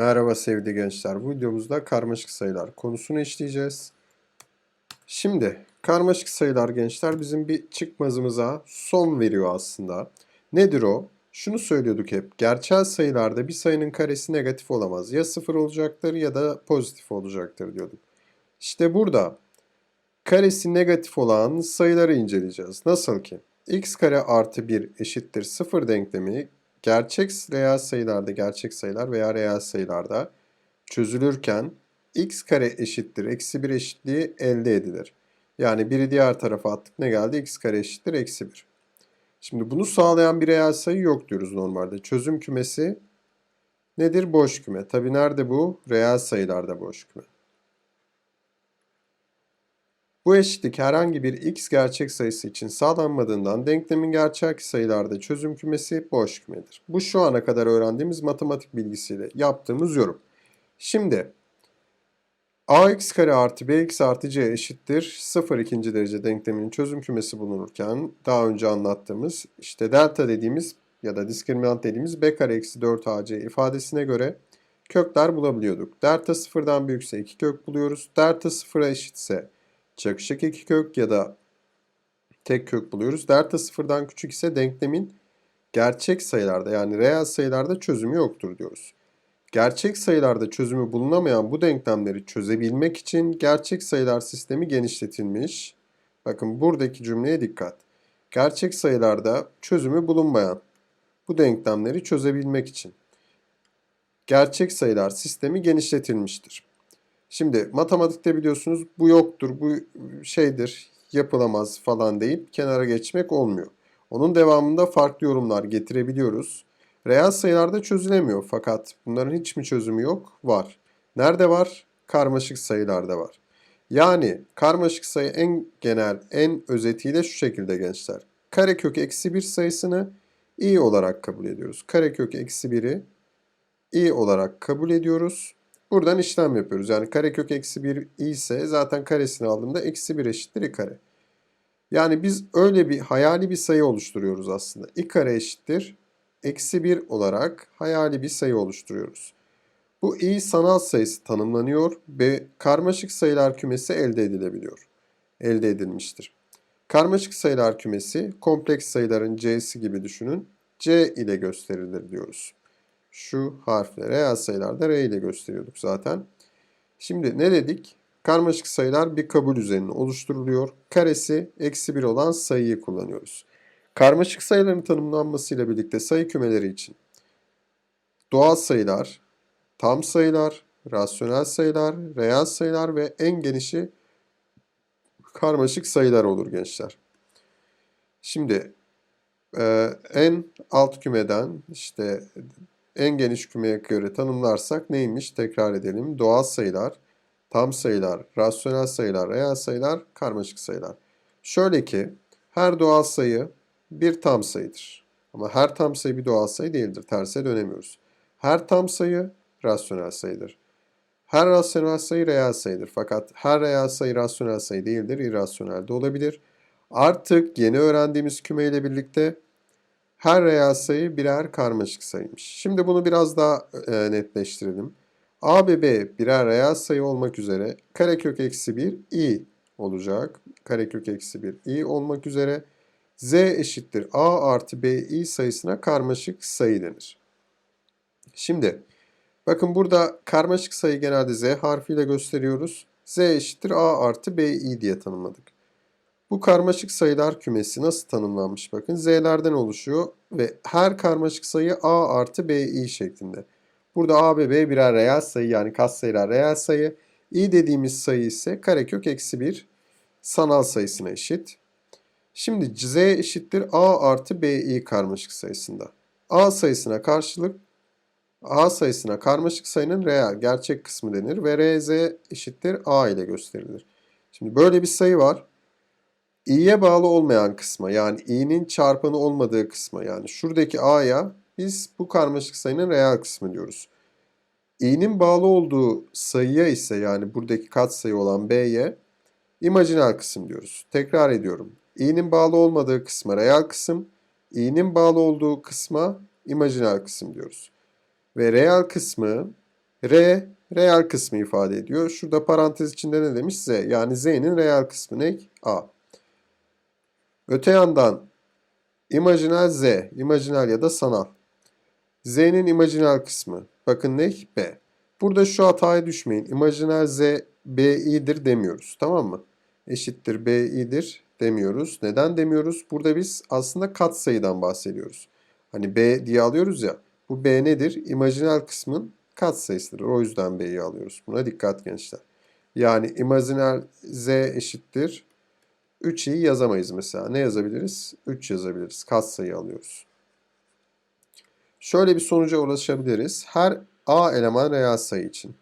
Merhaba sevgili gençler. Bu videomuzda karmaşık sayılar konusunu işleyeceğiz. Şimdi karmaşık sayılar gençler bizim bir çıkmazımıza son veriyor aslında. Nedir o? Şunu söylüyorduk hep. Gerçel sayılarda bir sayının karesi negatif olamaz. Ya sıfır olacaktır ya da pozitif olacaktır diyorduk. İşte burada karesi negatif olan sayıları inceleyeceğiz. Nasıl ki? x kare artı 1 eşittir 0 denklemi gerçek reel sayılarda, gerçek sayılar veya reel sayılarda çözülürken x kare eşittir eksi 1 eşitliği elde edilir. Yani biri diğer tarafa attık ne geldi? x kare eşittir eksi 1. Şimdi bunu sağlayan bir reel sayı yok diyoruz normalde. Çözüm kümesi nedir? Boş küme. Tabi nerede bu? Reel sayılarda boş küme. Bu eşitlik herhangi bir x gerçek sayısı için sağlanmadığından denklemin gerçek sayılarda çözüm kümesi boş kümedir. Bu şu ana kadar öğrendiğimiz matematik bilgisiyle yaptığımız yorum. Şimdi ax kare artı bx artı c eşittir 0 ikinci derece denkleminin çözüm kümesi bulunurken daha önce anlattığımız işte delta dediğimiz ya da diskriminant dediğimiz b kare eksi 4 ac ifadesine göre kökler bulabiliyorduk. Delta sıfırdan büyükse 2 kök buluyoruz. Delta sıfıra eşitse çakışık iki kök ya da tek kök buluyoruz. Delta sıfırdan küçük ise denklemin gerçek sayılarda yani reel sayılarda çözümü yoktur diyoruz. Gerçek sayılarda çözümü bulunamayan bu denklemleri çözebilmek için gerçek sayılar sistemi genişletilmiş. Bakın buradaki cümleye dikkat. Gerçek sayılarda çözümü bulunmayan bu denklemleri çözebilmek için gerçek sayılar sistemi genişletilmiştir. Şimdi matematikte biliyorsunuz bu yoktur, bu şeydir, yapılamaz falan deyip kenara geçmek olmuyor. Onun devamında farklı yorumlar getirebiliyoruz. Reel sayılarda çözülemiyor fakat bunların hiç mi çözümü yok? Var. Nerede var? Karmaşık sayılarda var. Yani karmaşık sayı en genel, en özetiyle şu şekilde gençler. Karekök eksi 1 sayısını i olarak kabul ediyoruz. Karekök eksi 1'i i olarak kabul ediyoruz. Buradan işlem yapıyoruz. Yani karekök eksi 1 ise zaten karesini aldığımda eksi 1 eşittir i kare. Yani biz öyle bir hayali bir sayı oluşturuyoruz aslında. i kare eşittir eksi 1 olarak hayali bir sayı oluşturuyoruz. Bu i sanal sayısı tanımlanıyor ve karmaşık sayılar kümesi elde edilebiliyor. Elde edilmiştir. Karmaşık sayılar kümesi kompleks sayıların c'si gibi düşünün. c ile gösterilir diyoruz şu harfle. Reel sayılarda R ile gösteriyorduk zaten. Şimdi ne dedik? Karmaşık sayılar bir kabul üzerine oluşturuluyor. Karesi eksi 1 olan sayıyı kullanıyoruz. Karmaşık sayıların tanımlanmasıyla birlikte sayı kümeleri için doğal sayılar, tam sayılar, rasyonel sayılar, reel sayılar ve en genişi karmaşık sayılar olur gençler. Şimdi en alt kümeden işte en geniş kümeye göre tanımlarsak neymiş? Tekrar edelim. Doğal sayılar, tam sayılar, rasyonel sayılar, reel sayılar, karmaşık sayılar. Şöyle ki her doğal sayı bir tam sayıdır. Ama her tam sayı bir doğal sayı değildir. Terse dönemiyoruz. Her tam sayı rasyonel sayıdır. Her rasyonel sayı reel sayıdır. Fakat her reel sayı rasyonel sayı değildir. irrasyonel de olabilir. Artık yeni öğrendiğimiz küme ile birlikte her reel sayı birer karmaşık sayıymış. Şimdi bunu biraz daha e, netleştirelim. A ve B birer reel sayı olmak üzere karekök eksi 1 i olacak. Karekök eksi 1 i olmak üzere z eşittir a artı b i sayısına karmaşık sayı denir. Şimdi bakın burada karmaşık sayı genelde z harfiyle gösteriyoruz. z eşittir a artı b i diye tanımladık. Bu karmaşık sayılar kümesi nasıl tanımlanmış bakın. Z'lerden oluşuyor ve her karmaşık sayı A artı BI şeklinde. Burada A ve B birer reel sayı yani katsayılar reel sayı. i dediğimiz sayı ise karekök eksi 1 sanal sayısına eşit. Şimdi Z eşittir A artı BI karmaşık sayısında. A sayısına karşılık A sayısına karmaşık sayının reel gerçek kısmı denir ve RZ eşittir A ile gösterilir. Şimdi böyle bir sayı var i'ye bağlı olmayan kısma yani i'nin çarpanı olmadığı kısma yani şuradaki a'ya biz bu karmaşık sayının reel kısmı diyoruz. i'nin bağlı olduğu sayıya ise yani buradaki katsayı olan b'ye imajinal kısım diyoruz. Tekrar ediyorum. i'nin bağlı olmadığı kısma reel kısım, i'nin bağlı olduğu kısma imajinal kısım diyoruz. Ve reel kısmı R reel kısmı ifade ediyor. Şurada parantez içinde ne demiş? Z. Yani Z'nin reel kısmı ne? A. Öte yandan imajinal Z, imajinal ya da sanal. Z'nin imajinal kısmı. Bakın ne? B. Burada şu hataya düşmeyin. İmajinal Z BI'dir demiyoruz. Tamam mı? Eşittir BI'dir demiyoruz. Neden demiyoruz? Burada biz aslında katsayıdan bahsediyoruz. Hani B diye alıyoruz ya. Bu B nedir? İmajinal kısmın katsayısıdır. O yüzden B'yi alıyoruz. Buna dikkat gençler. Yani imajinal Z eşittir 3'i yazamayız mesela. Ne yazabiliriz? 3 yazabiliriz. Katsayı alıyoruz. Şöyle bir sonuca ulaşabiliriz. Her A eleman reel sayı için.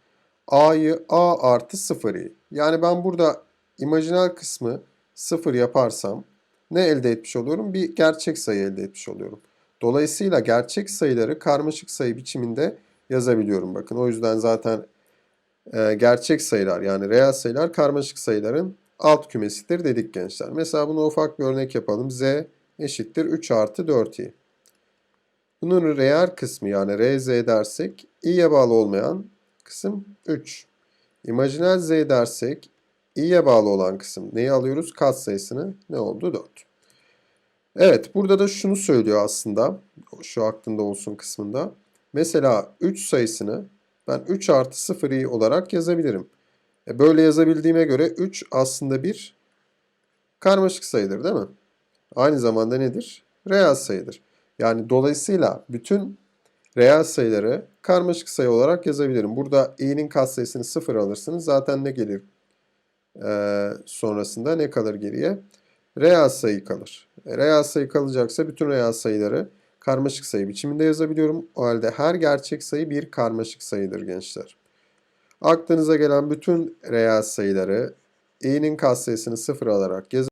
A'yı A artı 0'ı. Yani ben burada imajinal kısmı 0 yaparsam ne elde etmiş oluyorum? Bir gerçek sayı elde etmiş oluyorum. Dolayısıyla gerçek sayıları karmaşık sayı biçiminde yazabiliyorum. Bakın o yüzden zaten e, gerçek sayılar yani reel sayılar karmaşık sayıların alt kümesidir dedik gençler. Mesela buna ufak bir örnek yapalım. Z eşittir 3 artı 4i. Bunun reel kısmı yani RZ dersek i'ye bağlı olmayan kısım 3. İmajinal Z dersek i'ye bağlı olan kısım neyi alıyoruz? Katsayısını ne oldu? 4. Evet burada da şunu söylüyor aslında. Şu aklında olsun kısmında. Mesela 3 sayısını ben 3 artı 0 i olarak yazabilirim. E böyle yazabildiğime göre 3 aslında bir karmaşık sayıdır değil mi? Aynı zamanda nedir? Reel sayıdır. Yani dolayısıyla bütün reel sayıları karmaşık sayı olarak yazabilirim. Burada i'nin katsayısını 0 alırsınız. Zaten ne gelir ee, sonrasında ne kalır geriye? Reel sayı kalır. E, reel sayı kalacaksa bütün reel sayıları karmaşık sayı biçiminde yazabiliyorum. O halde her gerçek sayı bir karmaşık sayıdır gençler. Aklınıza gelen bütün reel sayıları i'nin katsayısını 0 alarak yazabilirsiniz.